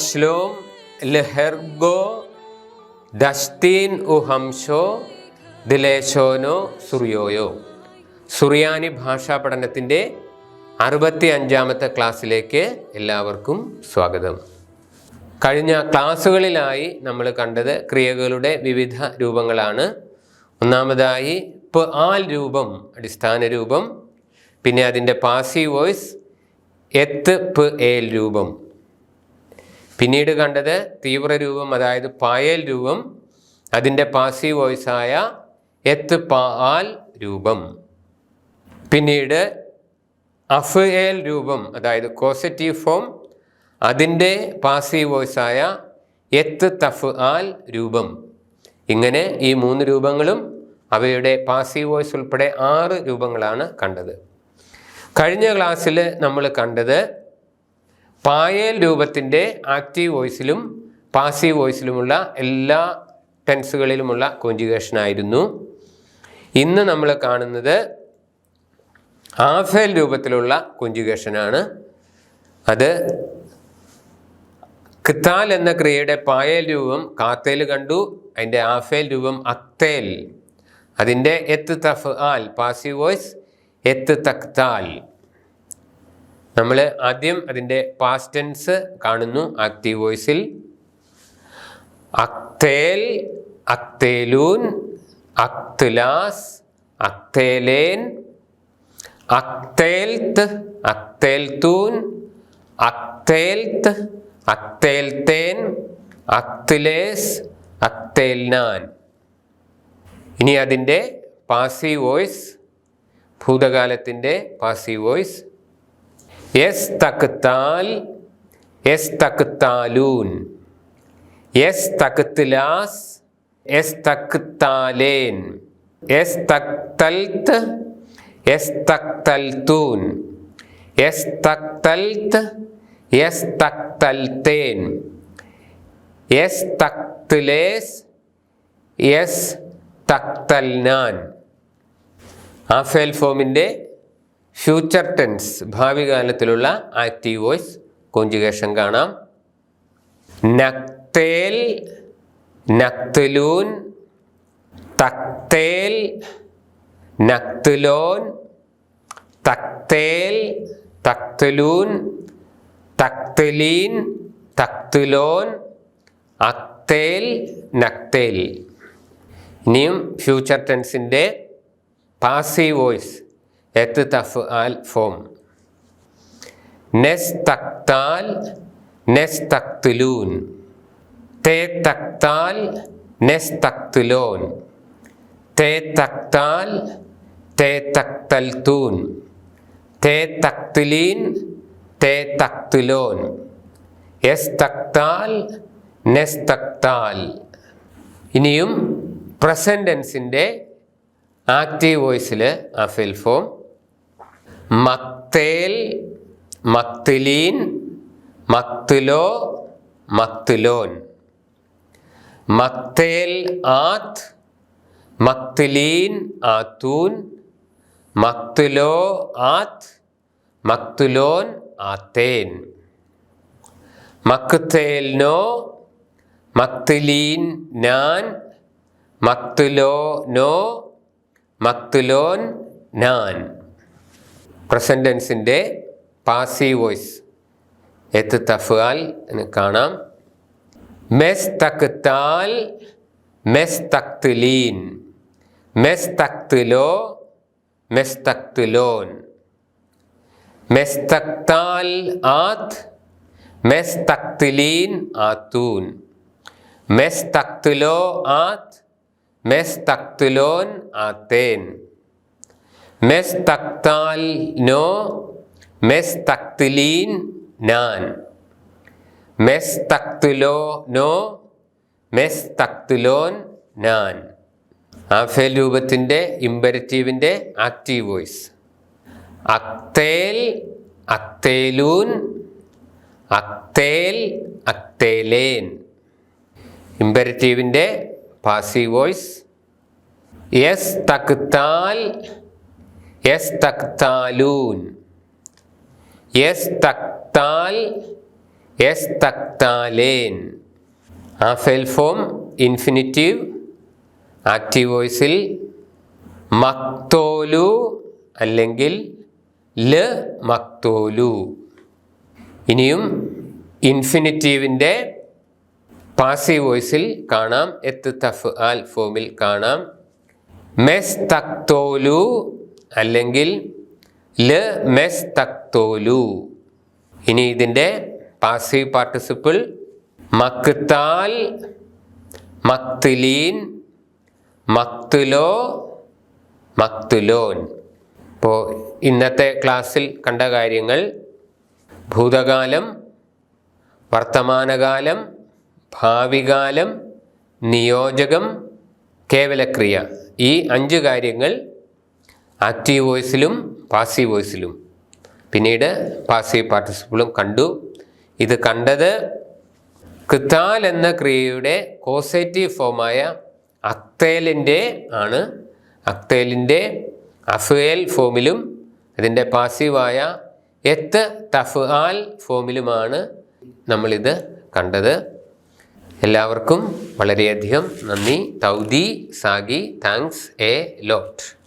മാഷ്ലോം ലെഹെർഗോ ദഷ്തീൻ ഉഹംഷോ ദിലേശോനോ സുറിയോയോ. സുറിയാനി ഭാഷാ പഠനത്തിന്റെ അറുപത്തി അഞ്ചാമത്തെ ക്ലാസ്സിലേക്ക് എല്ലാവർക്കും സ്വാഗതം. കഴിഞ്ഞ ക്ലാസ്സുകളിലായി നമ്മൾ കണ്ടത് ക്രിയകളുടെ വിവിധ രൂപങ്ങളാണ്. ഒന്നാമതായി പ ആൽ രൂപം അടിസ്ഥാന രൂപം. പിന്നെ അതിന്റെ പാസീവ് വോയിസ് എത്ത് പ് ഏൽ രൂപം. പിന്നീട് കണ്ടത് തീവ്രരൂപം അതായത് പായൽ രൂപം അതിന്റെ പാസീവ് വോയിസായ എത്ത് പാൽ രൂപം. പിന്നീട് അഫ് എൽ രൂപം അതായത് കോസറ്റീവ് ഫോം അതിന്റെ പാസീവ് വോയിസായ എത്ത് തഫ് ആൽ രൂപം. ഇങ്ങനെ ഈ മൂന്ന് രൂപങ്ങളും അവയുടെ പാസീവ് വോയിസ് ഉൾപ്പെടെ ആറ് രൂപങ്ങളാണ് കണ്ടത്. കഴിഞ്ഞ ക്ലാസ്സിൽ നമ്മൾ കണ്ടത് പായേൽ രൂപത്തിന്റെ ആക്റ്റീവ് വോയിസിലും പാസീവ് വോയിസിലുമുള്ള എല്ലാ ടെൻസുകളിലുമുള്ള കോഞ്ചുഗേഷൻ ആയിരുന്നു ഇന്ന് നമ്മൾ കാണുന്നത് ആഫേൽ രൂപത്തിലുള്ള കോഞ്ചുഗേഷനാണ്. അത് കിത്താൽ എന്ന ക്രിയയുടെ പായേൽ രൂപം കാത്തേൽ കണ്ടു. അതിന്റെ ആഫേൽ രൂപം അത്തേൽ. അതിന്റെ എത്ത് തഫ് ആൽ പാസീവ് വോയിസ് എത്ത് തക്താൽ നമ്മൾ ആദ്യം അതിന്റെ പാസ്റ്റ് ടെൻസ് കാണുന്നു. ആക്റ്റീവ് വോയിസിൽ അക്തേൽ അക്തേലൂൻ അക്തുലാസ് അക്തേലേൻ അക്തേൽത്ത് അക്തേൽത്തൂൻ അക്തേൽത്ത് അക്തേൽത്തേൻ അക്തിലേസ് അക്തേൽനാൻ. ഇനി അതിന്റെ പാസീവ് വോയിസ് ഭൂതകാലത്തിന്റെ പാസീവ് വോയിസ് എസ് തക്താൽ എസ് തക്താലൂൻ എസ് തക്തിലാസ് എസ് തക്താലേൻ എസ് തക്തൽത്ത് എസ് തക്തൽത്തൂൻ എസ് തക്തൽത്ത് എസ് തക്തൽത്തേൻ എസ് തക്തിലേസ് എസ് തക്തൽനാൻ ആഫേൽ ഫോമിന്റെ ഫ്യൂച്ചർ ടെൻസ് ഭാവി കാലത്തിലുള്ള ആക്റ്റീവ് വോയ്സ് കോഞ്ചുഗേഷൻ കാണാം. നക്തേൽ നക്തലൂൻ തക്തേൽ നക്തലോൻ തക്തേൽ തക്തലൂൻ തക്തലീൻ തക്തലോൻ അക്തേൽ നക്തേൽ. ഇനിയും ഫ്യൂച്ചർ ടെൻസിന്റെ പാസീവ് വോയിസ് എത്ത് ഫോം. നെസ് തക്താൽ നെസ് തക്തുലൂൻ തേ തക്താൽ നെസ് തക്തുലോൻ തേ തക്താൽ തേ തക്തൽത്തൂൻ തേ തക്തുലീൻ തേ തക്തുലോൻ എസ് തക്താൽ നെസ് തക്താൽ ഇനിയും പ്രസന്റൻസിന്റെ ആക്റ്റീവ് വോയിസിൽ അഫിൽ ഫോം മക്തേൽ മക്തിലീൻ മക്തിലോ മക്തിലോൻ മക്തേൽ ആത്ത് മക്തിലീൻ ആത്തൂൻ. മക്തുലോ ആത്ത് മക്തുലോൻ ആത്തേൻ. മക്തേൽനോ മക്തിലീൻ നാൻ മക്തുലോ നോ മക്തുലോൻ നാൻ പ്രസന്റൻസിന്റെ പാസീവ് വോയിസ് എത്ത് തഫാൽ എന്ന് കാണാം. മെസ് തക്താൽ മെസ് തക്തുലീൻ മെസ് തക്തുലോ മെസ് തക്തുലോൻ മെസ് തക്താൽ ആത്ത് മെസ് തക്തുലീൻ ആത്തൂൻ. മെസ് തക്തുലോ ആത്ത് മെസ് തക്തുലോൻ ആത്തേൻ. മെസ് തക്താൽ നോ മെസ് തക്തിലീൻ നാൻ. മെസ് തക്തുലോ നോ മെസ് തക്തുലോൻ നാൻ. ആഫേൽ രൂപത്തിന്റെ ഇമ്പരറ്റീവിന്റെ ആക്റ്റീവ് വോയിസ്. അക്തേൽ അക്തേലൂൻ അക്തേൽ അക്തേലേൻ. ഇമ്പരറ്റീവിന്റെ പാസീവ് വോയിസ്. യെസ് തക്താൽ യെസ് തക്താലൂൻ എസ് തക്താൽ എസ് തക്താലേൻ ആ ഫെൽ ഫോം ഇൻഫിനിറ്റീവ് ആക്റ്റീവ് വോയിസിൽ മക്തോലു അല്ലെങ്കിൽ ല മക്തോലു. ഇനിയും ഇൻഫിനിറ്റീവിന്റെ പാസീവ് വോയിസിൽ കാണാം. എത്ത് തഫ് ആൽ ഫോമിൽ കാണാം. മെസ് തക്തോലു അല്ലെങ്കിൽ ല മെസ് തക്തോലു ഇനി ഇതിന്റെ പാസീവ് പാർട്ടിസിപ്പിൾ മക്താൽ മക്തിലീൻ മക്തുലോ മക്തുലോൻ. ഇപ്പോൾ ഇന്നത്തെ ക്ലാസ്സിൽ കണ്ട കാര്യങ്ങൾ ഭൂതകാലം വർത്തമാനകാലം ഭാവികാലം നിയോജകം കേവലക്രിയ. ഈ അഞ്ച് കാര്യങ്ങൾ ആക്റ്റീവ് വോയിസിലും പാസീവ് വോയിസിലും. പിന്നീട് പാസീവ് പാർട്ടിസിപ്പിളും കണ്ടു. ഇത് കണ്ടത് കിത്താൽ എന്ന ക്രിയയുടെ കോസേറ്റീവ് ഫോമായ അക്തേലിന്റെ ആണ്. അക്തേലിന്റെ അഫേൽ ഫോമിലും അതിന്റെ പാസീവായ എത്ത് തഫ് ആൽ ഫോമിലുമാണ് നമ്മളിത് കണ്ടത്. എല്ലാവർക്കും വളരെയധികം നന്ദി. തൗദി സാഗി താങ്ക്സ് എ ലോട്ട്.